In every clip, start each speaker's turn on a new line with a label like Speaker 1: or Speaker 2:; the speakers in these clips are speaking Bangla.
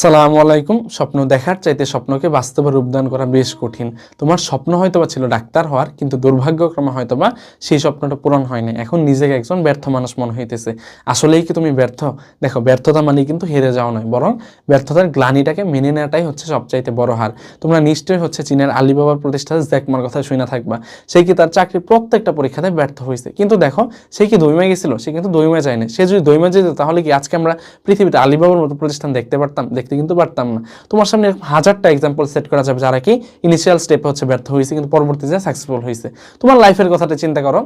Speaker 1: সালামু আলাইকুম। স্বপ্ন দেখার চাইতে স্বপ্নকে বাস্তবে রূপদান করা বেশ কঠিন। তোমার স্বপ্ন হয়তোবা ছিল ডাক্তার হওয়ার, কিন্তু দুর্ভাগ্যক্রমে হয়তোবা সেই স্বপ্নটা পূরণ হয় না এখন নিজেকে একজন ব্যর্থ মানুষ মনে হইতেছে। আসলেই কি তুমি ব্যর্থ? দেখো, ব্যর্থতা মানে কিন্তু হেরে যাওয়া নয়, বরং ব্যর্থতার গ্লানিটাকে মেনে নেওয়াটাই হচ্ছে সবচাইতে বড় হার। তোমরা নিশ্চয়ই হচ্ছে চীনের আলিবাবার প্রতিষ্ঠাতা জ্যাকমার কথা শুনে থাকবা। সে কি তার চাকরির প্রত্যেকটা পরীক্ষাতে ব্যর্থ হয়েছে কিন্তু দেখো, সে কি দইমা গেছিল? সে কিন্তু দইমা যায়নি সে যদি দইমা যেত, তাহলে কি আজকে আমরা পৃথিবীতে আলিবাবার মতো প্রতিষ্ঠান দেখতে পারতাম? দেখতে কিন্তু পারতাম না। তোমার সামনে এরকম হাজারটা এক্সাম্পল সেট করা যাবে যারা কি ইনিশিয়াল স্টেপে হচ্ছে ব্যর্থ হয়েছে, কিন্তু পরবর্তীতে সাকসেসফুল হয়েছে। তোমার লাইফের কথাটা চিন্তা করো।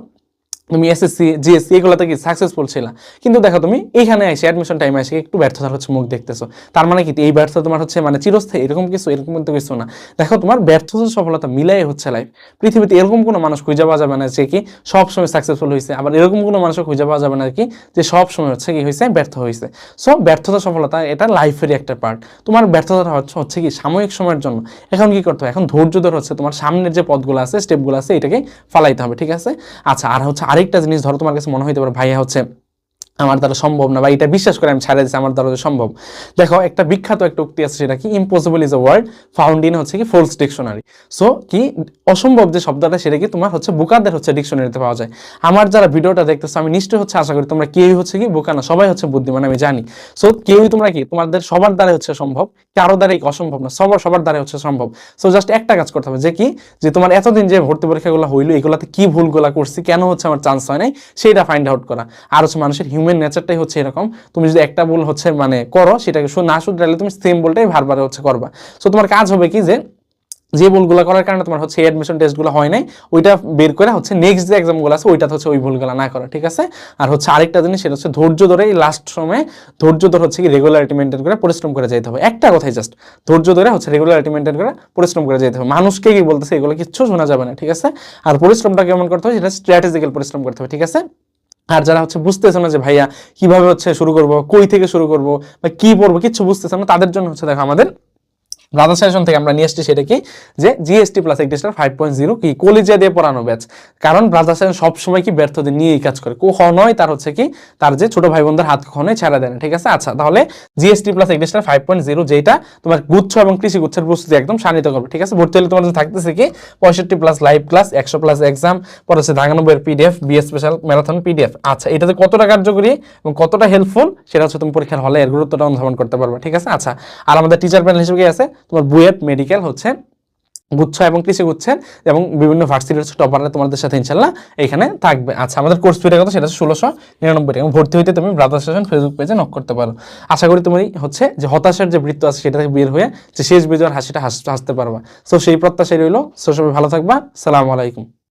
Speaker 1: তুমি এসএসসি জিএসসি এগুলোতে কি সাকসেসফুল ছিল? কিন্তু দেখো তুমি, এইখানে এসে অ্যাডমিশন টাইমে এসে একটু ব্যর্থতার হচ্ছে মুখ দেখতেছো। তার মানে কি, এই ব্যর্থতা তোমার হচ্ছে মানে চিরস্থায়ী, এরকম কিছু, এরকম কিন্তু কিছু না। দেখো তোমার ব্যর্থতা, সফলতা মিলাই হচ্ছে লাইফ পৃথিবীতে এরকম কোনো মানুষ খুঁজে পাওয়া যাবে না যে কি সব সময় সাকসেসফুল হয়েছে আবার এরকম কোনো মানুষও খুঁজে পাওয়া যাবে না কি যে সবসময় হচ্ছে কি হয়েছে ব্যর্থ হয়েছে সো ব্যর্থতা, সফলতা, এটা লাইফেরই একটা পার্ট তোমার ব্যর্থতা হচ্ছে হচ্ছে কি সাময়িক সময়ের জন্য। এখন কি করতে হবে এখন ধৈর্য ধরে হচ্ছে তোমার সামনের যে পথগুলো আছে স্টেপগুলো আছে, এটাকে ফালাইতে হবে, ঠিক আছে? আচ্ছা আর হচ্ছে আরেকটা জিনিস ধরো তোমার কাছে মনে হইতে পারে ভাইয়া হচ্ছে আমার দ্বারা সম্ভব না, বা এটা বিশ্বাস করে আমি ছাড়া দিচ্ছি আমার দ্বারা সম্ভব। দেখো, একটা বিখ্যাত একটা উক্তি আছে সেটা কি? Impossible is a word found in হচ্ছে কি ফোলস ডিকশনারি সো কি অসম্ভব যে শব্দটা সেটা কি তোমার হচ্ছে বুকাদের হচ্ছে ডিকশনারিতে পাওয়া যায়। আমার যারা ভিডিওটা দেখতেছো, আমি নিশ্চয়ই হচ্ছে আশা করি তোমরা কেউই হচ্ছে কি বোকা না, সবাই হচ্ছে বুদ্ধিমান, আমি জানি। সো কেউই তোমরা কি, তোমাদের সবার দ্বারা হচ্ছে সম্ভব, কারও দ্বারাই অসম্ভব না, সবার সবার দ্বারা হচ্ছে সম্ভব। সো জাস্ট একটা কাজ করতে হবে, যে কি, যে তোমার এতদিন যে ভর্তি পরীক্ষাগুলো হইল, এগুলোতে কি ভুলগুলো করছি, কেন হচ্ছে আমার চান্স হয় নাই সেটা ফাইন্ড আউট করা। আর হচ্ছে মানুষের হিউম্যান নেচারটাই হচ্ছে এরকম। তুমি যদি একটা ভুল হচ্ছে মানে করো, সেটাকে না শুধরালে তুমি সেম ভুলটাই বারবার হচ্ছে করবা। সো তোমার কাজ হবে কি যে যে ভুলগুলো করার কারণে তোমার হচ্ছে অ্যাডমিশন টেস্টগুলো হয় নাই, ওইটা বের করে হচ্ছে নেক্সট যে এক্সামগুলো আছে, ওইটাতে হচ্ছে ওই ভুলগুলো না করা, ঠিক আছে? আর হচ্ছে আরেকটা জিনিস, সেটা হচ্ছে ধৈর্য ধরে এই লাস্ট সময়ে ধৈর্য ধরে হচ্ছে কি রেগুলারিটি মেনটেন করে পরিশ্রম করে যেতে হবে। একটা কথাই জাস্ট ধৈর্য ধরে হচ্ছে রেগুলারিটি মেনটেন করে পরিশ্রম করে যেতে হবে। মানুষকে কি বলতেছে, এগুলো কিচ্ছু শোনা যাবে না, ঠিক আছে? আর পরিশ্রমটা কেমন করতে হবে? সেটা স্ট্র্যাটেজিক্যাল পরিশ্রম করতে হবে, ঠিক আছে? আর যারা হচ্ছে বুঝতেছে না যে ভাইয়া কীভাবে হচ্ছে শুরু করব, কই থেকে শুরু করব বা কি পড়ব, কিচ্ছু বুঝতেছে না, তাদের জন্য হচ্ছে দেখো আমাদের ব্রাদার সেশন থেকে আমরা নিয়ে এসেছি সেটা কি? যে জিএসটি প্লাস একটিস্টার ফাইভ পয়েন্ট জিরো কি? কলিজা দিয়ে পড়ানো ব্যাচ কারণ ব্রাদার সেশন সবসময় কি ব্যর্থদের নিয়েই কাজ করে। কখনোই তার হচ্ছে কি? তার যে ছোট ভাই বোনদের হাত কখনোই ছাড়া দেয় না, ঠিক আছে? আচ্ছা তাহলে জিএসটি প্লাস একটিস্টার ফাইভ পয়েন্ট জিরো যেটা তোমার গুচ্ছ এবং কৃষি গুচ্ছের প্রস্তুতি একদম শানিত করবে, ঠিক আছে? ভর্তি হলে তোমার থাকতেছে কি? পঁয়ষট্টি প্লাস লাইভ ক্লাস একশো প্লাস এক্সাম পরে হচ্ছে দাগানব্বইয়ের PDF BS special marathon PDF আচ্ছা এটাতে কতটা কার্যকরী এবং কতটা হেল্পফুল সেটা হচ্ছে তুমি পরীক্ষার হলে এর গুরুত্বটা অনুধাবন করতে পারবে, ঠিক আছে? আচ্ছা আর আমাদের টিচার প্যানেল হিসেবে আছে? তোমার বুয়েট মেডিকেল হচ্ছে, গুচ্ছ এবং কৃষি গুচ্ছের এবং বিভিন্ন ভার্সিটির টপাররা তোমাদের সাথে ইনশাল্লাহ এখানে থাকবে। আচ্ছা আমাদের কোর্স ফিটা কথা সেটা ষোলোশো নিরানব্বই টাকা। ভর্তি হইতে তুমি ব্রাদার সেশন ফেসবুক পেজে নক করতে পারো। আশা করি তুমি হচ্ছে যে হতাশার যে বৃত্ত আছে সেটা থেকে বের হয়ে যে শেষ বিজয়ের হাসিটা হাসতে পারবা। সো সেই প্রত্যাশাই রইল। সো সবাই ভালো থাকবা। সালাম আলাইকুম।